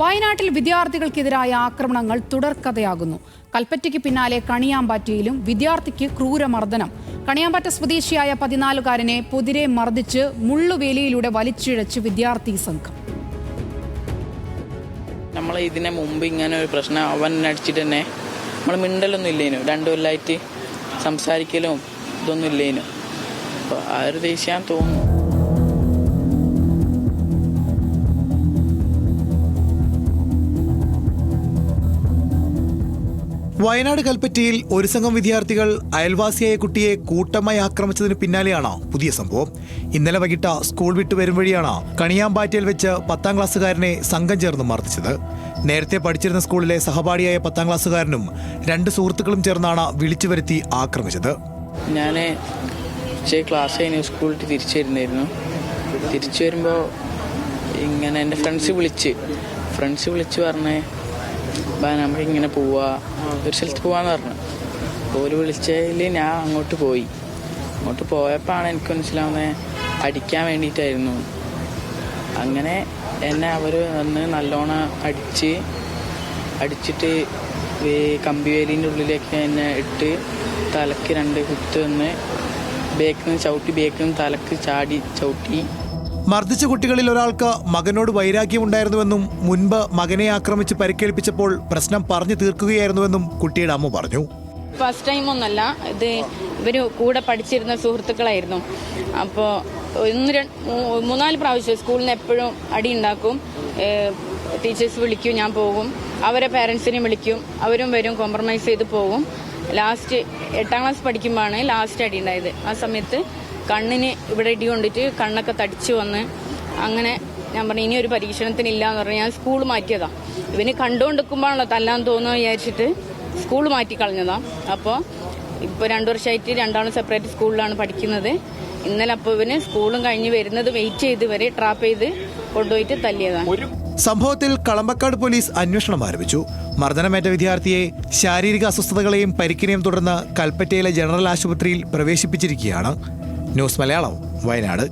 വയനാട്ടിൽ വിദ്യാർത്ഥികൾക്കെതിരായ ആക്രമണങ്ങൾ തുടർക്കഥയാകുന്നു. കൽപ്പറ്റയ്ക്ക് പിന്നാലെ കണിയാമ്പാറ്റയിലും വിദ്യാർത്ഥിക്ക് ക്രൂരമർദ്ദനം. കണിയാമ്പാറ്റ സ്വദേശിയായ പതിനാലുകാരനെ പൊതിരെ മർദ്ദിച്ച് മുള്ളുവേലിയിലൂടെ വലിച്ചിഴച്ച് വിദ്യാർത്ഥി സംഘം. നമ്മൾ ഇതിനെ മുമ്പ് ഇങ്ങനെ ഒരു പ്രശ്നം അവൻ അടിച്ചിട്ട് തന്നെ നമ്മൾ മിണ്ടലൊന്നും ഇല്ലേനു. രണ്ടു കൊല്ലമായിട്ട് സംസാരിക്കലും ഇതൊന്നും ഇല്ലേനു. അപ്പോൾ ആ ഒരു ദേഷ്യം തോന്നുന്നു. വയനാട് കൽപ്പറ്റയിൽ ഒരു സംഘം വിദ്യാർത്ഥികൾ അയൽവാസിയായ കുട്ടിയെ കൂട്ടമായി ആക്രമിച്ചതിന് പിന്നാലെയാണ് പുതിയ സംഭവം. ഇന്നലെ വൈകിട്ട് സ്കൂൾ വിട്ടു വരും വഴിയാണ് കണിയാമ്പാറ്റയിൽ വെച്ച് പത്താം ക്ലാസ്സുകാരനെ സംഘം ചേർന്ന് മർദ്ദിച്ചത്. നേരത്തെ പഠിച്ചിരുന്ന സ്കൂളിലെ സഹപാഠിയായ പത്താം ക്ലാസ്സുകാരനും രണ്ട് സുഹൃത്തുക്കളും ചേർന്നാണ് വിളിച്ചു വരുത്തി ആക്രമിച്ചത്. ഞാൻ ക്ലാസ് സ്കൂളിൽ തിരിച്ചു തിരിച്ചു വരുമ്പോൾ ഇങ്ങനെ എന്റെ ഫ്രണ്ട്സ് വിളിച്ച് ഫ്രണ്ട്സ് വിളിച്ച് പറഞ്ഞ് ബാ നമ്മളിങ്ങനെ പോവാ. ഒരു സ്ഥലത്ത് പോവാന്ന് പറഞ്ഞു. ഓര് വിളിച്ചതിൽ ഞാൻ അങ്ങോട്ട് പോയി. അങ്ങോട്ട് പോയപ്പോഴാണ് എനിക്ക് മനസ്സിലാവുന്നത് അടിക്കാൻ വേണ്ടിയിട്ടായിരുന്നു. അങ്ങനെ എന്നെ അവർ വന്ന് നല്ലോണം അടിച്ച് അടിച്ചിട്ട് ഈ കമ്പിവേലിന്റെ ഉള്ളിലേക്ക് എന്നെ ഇട്ട് തലക്ക് രണ്ട് കുത്ത് വന്ന് ബേക്കിൽ നിന്ന് ചവിട്ടി ബേക്കിൽ നിന്ന് തലക്ക് ചാടി ചവിട്ടി മർദ്ദിച്ച കുട്ടികളിൽ ഒരാൾക്ക് മകനോട് വൈരാഗ്യമുണ്ടായിരുന്നുവെന്നും മുൻപ് മകനെ ആക്രമിച്ച് പരിക്കേൽപ്പിച്ചപ്പോൾ പ്രശ്നം പറഞ്ഞു തീർക്കുകയായിരുന്നുവെന്നും കുട്ടിയുടെ അമ്മ പറഞ്ഞു. ഫസ്റ്റ് ടൈം ഒന്നല്ല ഇത് ഇവർ കൂടെ പഠിച്ചിരുന്ന സുഹൃത്തുക്കളായിരുന്നു. അപ്പോൾ ഒന്ന് രണ്ട് മൂന്നാൽ പ്രാവശ്യം സ്കൂളിൽ നിന്ന് എപ്പോഴും അടി ഉണ്ടാക്കും. ടീച്ചേഴ്സ് വിളിക്കും ഞാൻ പോകും. അവരെ പേരൻസിനെ വിളിക്കും. അവരും വരും കോംപ്രമൈസ് ചെയ്ത് പോകും. ലാസ്റ്റ് എട്ടാം ക്ലാസ് പഠിക്കുമ്പോഴാണ് ലാസ്റ്റ് അടി ഉണ്ടായത്. ആ സമയത്ത് കണ്ണിന് ഇവിടെ ഇടി കൊണ്ടിട്ട് കണ്ണൊക്കെ തടിച്ചു വന്ന് അങ്ങനെ ഞാൻ പറഞ്ഞു ഇനി ഒരു പരീക്ഷണത്തിനില്ല എന്ന് പറഞ്ഞു. ഞാൻ സ്കൂൾ മാറ്റിയതാ. ഇവന് കണ്ടുകൊണ്ടിരിക്കുമ്പോഴാണല്ലോ തല്ലാൻ തോന്നുന്നു വിചാരിച്ചിട്ട് സ്കൂൾ മാറ്റി കളഞ്ഞതാ. അപ്പോൾ ഇപ്പോൾ രണ്ടു വർഷമായിട്ട് രണ്ടാളും സെപ്പറേറ്റ് സ്കൂളിലാണ് പഠിക്കുന്നത്. ഇന്നലെ അപ്പോൾ ഇവന് സ്കൂളും കഴിഞ്ഞ് വരുന്നത് വെയിറ്റ് ചെയ്ത് വരെ ട്രാപ്പ് ചെയ്ത് കൊണ്ടുപോയിട്ട് തല്ലിയതാണ് സംഭവത്തിൽ കളമ്പക്കാട് പോലീസ് അന്വേഷണം ആരംഭിച്ചു. മർദ്ദനമേറ്റ വിദ്യാർത്ഥിയെ ശാരീരിക അസ്വസ്ഥതകളെയും പരിക്കിനെയും തുടർന്ന് കൽപ്പറ്റയിലെ ജനറൽ ആശുപത്രിയിൽ പ്രവേശിപ്പിച്ചിരിക്കുകയാണ്. ന്യൂസ് മലയാളം വയനാട്